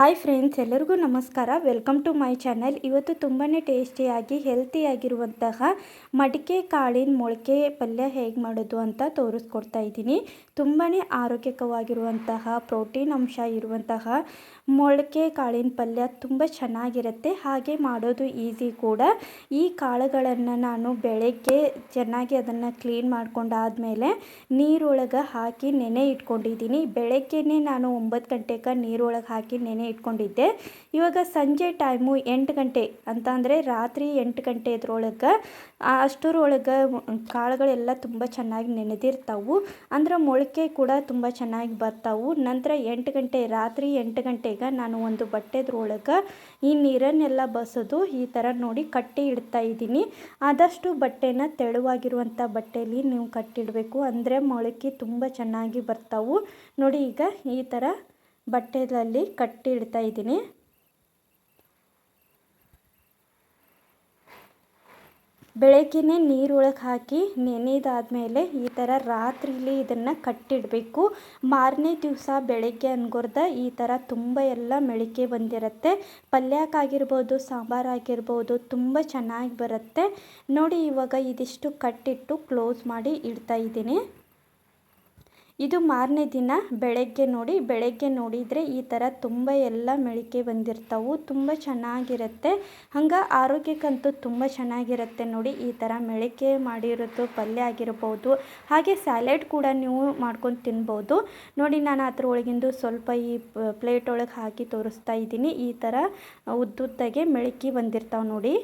Hi friends, ಎಲ್ಲರಿಗೂ ನಮಸ್ಕಾರ. Welcome to my channel. ಇವತ್ತು ತುಂಬಾ ಟೇಸ್ಟಿಯಾಗಿ, ಹೆಲ್ತಿಯಾಗಿರುವಂತಹ ಮಡಿಕೆ ಕಾಳಿನ ಮೊಳಕೆ ಪಲ್ಯ ಹೇಗೆ ಮಾಡೋದು ಅಂತ ತೋರಿಸ್ಕೊಡ್ತಾ ಇದ್ದೀನಿ. ತುಂಬಾ ಆರೋಗ್ಯಕವಾಗಿರುವಂತಹ ಪ್ರೋಟೀನ್ ಅಂಶ ಇರುವಂತಹ ಮೊಳಕೆ ಕಾಳಿನ ಪಲ್ಯ ತುಂಬ ಚೆನ್ನಾಗಿರುತ್ತೆ. ಹಾಗೆ ಮಾಡೋದು ಈಸಿ ಕೂಡ. ಈ ಕಾಳುಗಳನ್ನು ನಾನು ಬೆಳಗ್ಗೆ ಚೆನ್ನಾಗಿ ಅದನ್ನು ಕ್ಲೀನ್ ಮಾಡ್ಕೊಂಡಾದಮೇಲೆ ನೀರೊಳಗೆ ಹಾಕಿ ನೆನೆ ಇಟ್ಕೊಂಡಿದ್ದೀನಿ. ಬೆಳಗ್ಗೆನೇ ನಾನು ಒಂಬತ್ತು ಗಂಟೆಗೆ ನೀರೊಳಗೆ ಹಾಕಿ ನೆನೆ ಇಟ್ಕೊಂಡಿದ್ದೆ. ಇವಾಗ ಸಂಜೆ ಟೈಮು ಎಂಟು ಗಂಟೆ ಅಂತ ಅಂದರೆ ರಾತ್ರಿ ಎಂಟು ಗಂಟೆ ಇದ್ರೊಳಗೆ ಅಷ್ಟರೊಳಗೆ ಕಾಳುಗಳೆಲ್ಲ ತುಂಬ ಚೆನ್ನಾಗಿ ನೆನೆದಿರ್ತಾವು. ಅಂದ್ರೆ ಮೊಳಕೆ ಕೂಡ ತುಂಬ ಚೆನ್ನಾಗಿ ಬರ್ತಾವು. ನಂತರ ಎಂಟು ಗಂಟೆ, ರಾತ್ರಿ ಎಂಟು ಗಂಟೆಗೆ ನಾನು ಒಂದು ಬಟ್ಟೆದ್ರೊಳಗೆ ಈ ನೀರನ್ನೆಲ್ಲ ಬಸೋದು ಈ ಥರ ನೋಡಿ ಕಟ್ಟಿ ಇಡ್ತಾ ಇದ್ದೀನಿ. ಆದಷ್ಟು ಬಟ್ಟೆನ ತೆಳುವಾಗಿರುವಂಥ ಬಟ್ಟೆಯಲ್ಲಿ ನೀವು ಕಟ್ಟಿಡಬೇಕು. ಅಂದರೆ ಮೊಳಕೆ ತುಂಬ ಚೆನ್ನಾಗಿ ಬರ್ತಾವು. ನೋಡಿ ಈಗ ಈ ಥರ ಬಟ್ಟೆಗಳಲ್ಲಿ ಕಟ್ಟಿ ಇಡ್ತಾ ಇದ್ದೀನಿ. ಬೆಳಗ್ಗೆನೇ ನೀರೊಳಗೆ ಹಾಕಿ ನೆನೆದಾದಮೇಲೆ ಈ ಥರ ರಾತ್ರಿಲಿ ಇದನ್ನು ಕಟ್ಟಿಡಬೇಕು ಮಾರನೇ ದಿವಸ ಬೆಳಗ್ಗೆ ಅನ್ಗುರ್ದ ಈ ಥರ ತುಂಬ ಎಲ್ಲ ಮೆಳಿಕೆ ಬಂದಿರುತ್ತೆ. ಪಲ್ಯಕ್ಕಾಗಿರ್ಬೋದು ಸಾಂಬಾರಾಗಿರ್ಬೋದು ತುಂಬ ಚೆನ್ನಾಗಿ ಬರುತ್ತೆ. ನೋಡಿ ಇವಾಗ ಇದಿಷ್ಟು ಕಟ್ಟಿಟ್ಟು ಕ್ಲೋಸ್ ಮಾಡಿ ಇಡ್ತಾ ಇದ್ದೀನಿ. ಇದು ಮಾರನೇ ದಿನ ಬೆಳಗ್ಗೆ ನೋಡಿ, ಬೆಳಗ್ಗೆ ನೋಡಿದರೆ ಈ ಥರ ತುಂಬ ಎಲ್ಲ ಮೆಳಿಕೆ ಬಂದಿರ್ತವೆ, ತುಂಬ ಚೆನ್ನಾಗಿರುತ್ತೆ. ಹಂಗೆ ಆರೋಗ್ಯಕ್ಕಂತೂ ತುಂಬ ಚೆನ್ನಾಗಿರುತ್ತೆ ನೋಡಿ, ಈ ಥರ ಮೆಳಿಕೆ ಮಾಡಿರೋದು, ಪಲ್ಯ ಆಗಿರ್ಬೋದು, ಹಾಗೆ ಸ್ಯಾಲೆಡ್ ಕೂಡ ನೀವು ಮಾಡ್ಕೊಂಡು ತಿನ್ಬೋದು. ನೋಡಿ, ನಾನು ಅದ್ರೊಳಗಿಂದು ಸ್ವಲ್ಪ ಈ ಪ್ಲೇಟ್ ಒಳಗೆ ಹಾಕಿ ತೋರಿಸ್ತಾ ಇದ್ದೀನಿ. ಈ ಥರ ಉದ್ದುದ್ದಾಗೆ ಮೆಳಕಿ ಬಂದಿರ್ತಾವೆ ನೋಡಿ.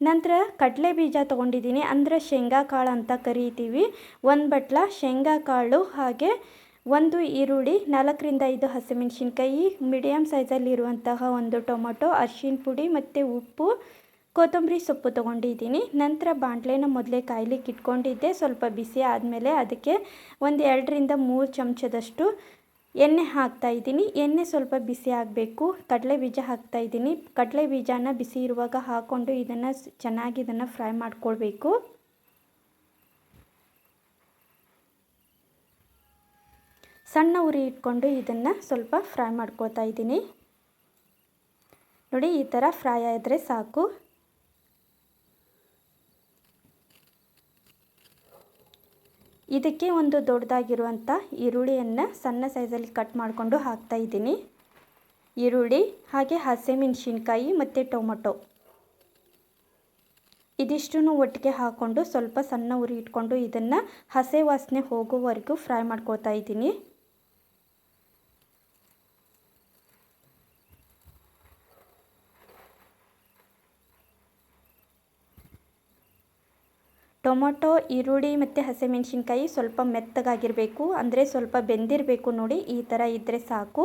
ನಂತರ ಕಡಲೆ ಬೀಜ ತೊಗೊಂಡಿದ್ದೀನಿ. ಅಂದರೆ ಶೇಂಗಾ ಕಾಳು ಅಂತ ಕರಿತೀವಿ. ಒಂದು ಬಟ್ಲ ಶೇಂಗಾ ಕಾಳು ಹಾಗೆ ಒಂದು ಈರುಳ್ಳಿ, ನಾಲ್ಕರಿಂದ ಐದು ಹಸಿಮೆಣಸಿನ್ಕಾಯಿ ಮೀಡಿಯಮ್ ಸೈಜಲ್ಲಿರುವಂತಹ ಒಂದು ಟೊಮೊಟೊ, ಅರಿಶಿನ ಪುಡಿ ಮತ್ತು ಉಪ್ಪು, ಕೊತ್ತಂಬರಿ ಸೊಪ್ಪು ತೊಗೊಂಡಿದ್ದೀನಿ. ನಂತರ ಬಾಣಲೆನ ಮೊದಲೇ ಕಾಯ್ಲಿಕ್ಕೆ ಇಟ್ಕೊಂಡಿದ್ದೆ. ಸ್ವಲ್ಪ ಬಿಸಿ ಆದಮೇಲೆ ಅದಕ್ಕೆ ಒಂದು ಎರಡರಿಂದ ಮೂರು ಚಮಚದಷ್ಟು ಎಣ್ಣೆ ಹಾಕ್ತಾ ಇದ್ದೀನಿ. ಎಣ್ಣೆ ಸ್ವಲ್ಪ ಬಿಸಿ ಆಗಬೇಕು. ಕಡಲೆ ಬೀಜ ಹಾಕ್ತಾ ಇದ್ದೀನಿ. ಕಡಲೆ ಬೀಜನ ಬಿಸಿ ಇರುವಾಗ ಹಾಕ್ಕೊಂಡು ಇದನ್ನು ಚೆನ್ನಾಗಿ ಇದನ್ನು ಫ್ರೈ ಮಾಡ್ಕೊಳ್ಬೇಕು. ಸಣ್ಣ ಉರಿ ಇಟ್ಕೊಂಡು ಇದನ್ನು ಸ್ವಲ್ಪ ಫ್ರೈ ಮಾಡ್ಕೊಳ್ತಾ ಇದ್ದೀನಿ. ನೋಡಿ, ಈ ಥರ ಫ್ರೈ ಆದರೆ ಸಾಕು. ಇದಕ್ಕೆ ಒಂದು ದೊಡ್ಡದಾಗಿರುವಂಥ ಈರುಳ್ಳಿಯನ್ನು ಸಣ್ಣ ಸೈಜಲ್ಲಿ ಕಟ್ ಮಾಡಿಕೊಂಡು ಹಾಕ್ತಾ ಇದ್ದೀನಿ. ಈರುಳ್ಳಿ, ಹಾಗೆ ಹಸಿಮೆಣಸಿನ್ಕಾಯಿ ಮತ್ತು ಟೊಮೊಟೊ. ಇದಿಷ್ಟು ಒಟ್ಟಿಗೆ ಹಾಕ್ಕೊಂಡು ಸ್ವಲ್ಪ ಸಣ್ಣ ಉರಿ ಇಟ್ಕೊಂಡು ಇದನ್ನು ಹಸೆ ವಾಸನೆ ಹೋಗೋವರೆಗೂ ಫ್ರೈ ಮಾಡ್ಕೊಳ್ತಾ ಇದ್ದೀನಿ. ಟೊಮೊಟೊ, ಈರುಳ್ಳಿ ಮತ್ತು ಹಸಿಮೆಣ್ಸಿನ್ಕಾಯಿ ಸ್ವಲ್ಪ ಮೆತ್ತಗಾಗಿರಬೇಕು. ಅಂದರೆ ಸ್ವಲ್ಪ ಬೆಂದಿರಬೇಕು ನೋಡಿ, ಈ ಥರ ಇದ್ದರೆ ಸಾಕು.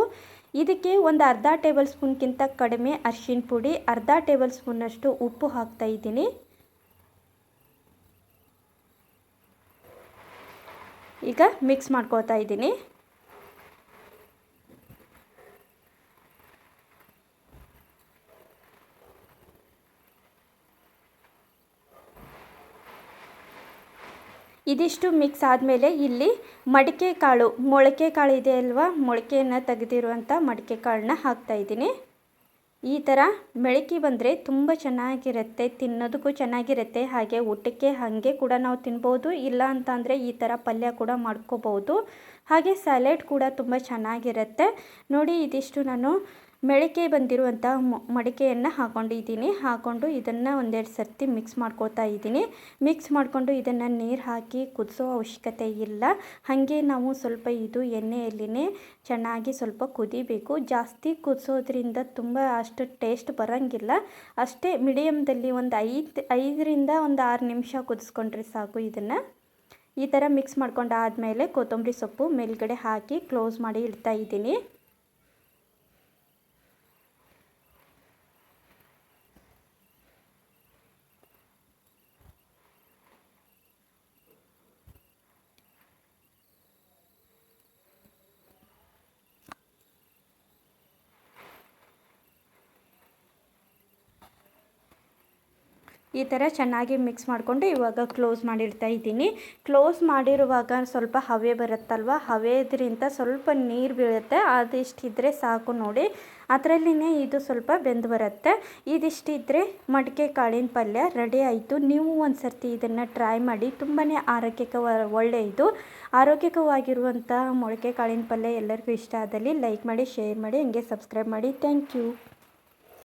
ಇದಕ್ಕೆ ಒಂದು ಅರ್ಧ ಟೇಬಲ್ ಸ್ಪೂನ್ಗಿಂತ ಕಡಿಮೆ ಅರ್ಶಿನ ಪುಡಿ, ಅರ್ಧ ಟೇಬಲ್ ಸ್ಪೂನಷ್ಟು ಉಪ್ಪು ಹಾಕ್ತಾ ಇದ್ದೀನಿ. ಈಗ ಮಿಕ್ಸ್ ಮಾಡ್ಕೋತಾ ಇದ್ದೀನಿ. ಇದಿಷ್ಟು ಮಿಕ್ಸ್ ಆದಮೇಲೆ ಇಲ್ಲಿ ಮಡಿಕೆ ಕಾಳು, ಮೊಳಕೆ ಕಾಳು ಇದೆ ಅಲ್ವಾ? ಮೊಳಕೆಯನ್ನು ತೆಗೆದಿರುವಂಥ ಮಡಿಕೆ ಕಾಳನ್ನ ಹಾಕ್ತಾಯಿದ್ದೀನಿ ಈ ಥರ ಮೆಳಕಿ ಬಂದರೆ ತುಂಬ ಚೆನ್ನಾಗಿರುತ್ತೆ, ತಿನ್ನೋದಕ್ಕೂ ಚೆನ್ನಾಗಿರುತ್ತೆ. ಹಾಗೆ ಊಟಕ್ಕೆ ಹಾಗೆ ಕೂಡ ನಾವು ತಿನ್ಬೋದು. ಇಲ್ಲ ಅಂತಂದರೆ ಈ ಥರ ಪಲ್ಯ ಕೂಡ ಮಾಡ್ಕೋಬೋದು. ಹಾಗೆ ಸ್ಯಾಲೆಡ್ ಕೂಡ ತುಂಬ ಚೆನ್ನಾಗಿರುತ್ತೆ. ನೋಡಿ ಇದಿಷ್ಟು ನಾನು ಮೆಳಿಕೆ ಬಂದಿರುವಂಥ ಮಡಿಕೆಯನ್ನು ಹಾಕೊಂಡಿದ್ದೀನಿ. ಹಾಕ್ಕೊಂಡು ಇದನ್ನು ಒಂದೆರಡು ಸರ್ತಿ ಮಿಕ್ಸ್ ಮಾಡ್ಕೊಳ್ತಾ ಇದ್ದೀನಿ. ಮಿಕ್ಸ್ ಮಾಡಿಕೊಂಡು ಇದನ್ನು ನೀರು ಹಾಕಿ ಕುದಿಸೋ ಅವಶ್ಯಕತೆ ಇಲ್ಲ. ಹಾಗೆ ನಾವು ಸ್ವಲ್ಪ ಇದು ಎಣ್ಣೆಯಲ್ಲಿನೇ ಚೆನ್ನಾಗಿ ಸ್ವಲ್ಪ ಕುದಿಬೇಕು. ಜಾಸ್ತಿ ಕುದಿಸೋದ್ರಿಂದ ತುಂಬ ಅಷ್ಟು ಟೇಸ್ಟ್ ಬರೋಂಗಿಲ್ಲ. ಅಷ್ಟೇ ಮೀಡಿಯಮ್ದಲ್ಲಿ ಒಂದು ಐದು, ಐದರಿಂದ ಒಂದು ಆರು ನಿಮಿಷ ಕುದಿಸ್ಕೊಂಡ್ರೆ ಸಾಕು ಇದನ್ನು. ಈ ಥರ ಮಿಕ್ಸ್ ಮಾಡ್ಕೊಂಡು ಆದಮೇಲೆ ಕೊತ್ತಂಬರಿ ಸೊಪ್ಪು ಮೇಲ್ಗಡೆ ಹಾಕಿ ಕ್ಲೋಸ್ ಮಾಡಿ ಇಡ್ತಾ ಇದ್ದೀನಿ. ಈ ಥರ ಚೆನ್ನಾಗಿ ಮಿಕ್ಸ್ ಮಾಡಿಕೊಂಡು ಇವಾಗ ಕ್ಲೋಸ್ ಮಾಡಿಡ್ತಾ ಇದ್ದೀನಿ. ಕ್ಲೋಸ್ ಮಾಡಿರುವಾಗ ಸ್ವಲ್ಪ ಹವೆ ಬರುತ್ತಲ್ವ? ಹವೆದ್ರಿಂದ ಸ್ವಲ್ಪ ನೀರು ಬೀಳುತ್ತೆ. ಅದಿಷ್ಟಿದ್ರೆ ಸಾಕು ನೋಡಿ. ಅದರಲ್ಲಿನೇ ಇದು ಸ್ವಲ್ಪ ಬೆಂದು ಬರುತ್ತೆ. ಇದಿಷ್ಟಿದ್ರೆ ಮಡಿಕೆ ಕಾಳಿನ ಪಲ್ಯ ರೆಡಿ ಆಯಿತು. ನೀವು ಒಂದು ಸರ್ತಿ ಇದನ್ನು ಟ್ರೈ ಮಾಡಿ. ತುಂಬಾ ಆರೋಗ್ಯಕ್ಕೆ ಒಳ್ಳೆಯದು ಆರೋಗ್ಯಕವಾಗಿರುವಂಥ ಮೊಳಕೆ ಕಾಳಿನ ಪಲ್ಯ ಎಲ್ಲರಿಗೂ ಇಷ್ಟ ಆದಲ್ಲಿ ಲೈಕ್ ಮಾಡಿ ಶೇರ್ ಮಾಡಿ, ಹಂಗೆ ಸಬ್ಸ್ಕ್ರೈಬ್ ಮಾಡಿ. Thank you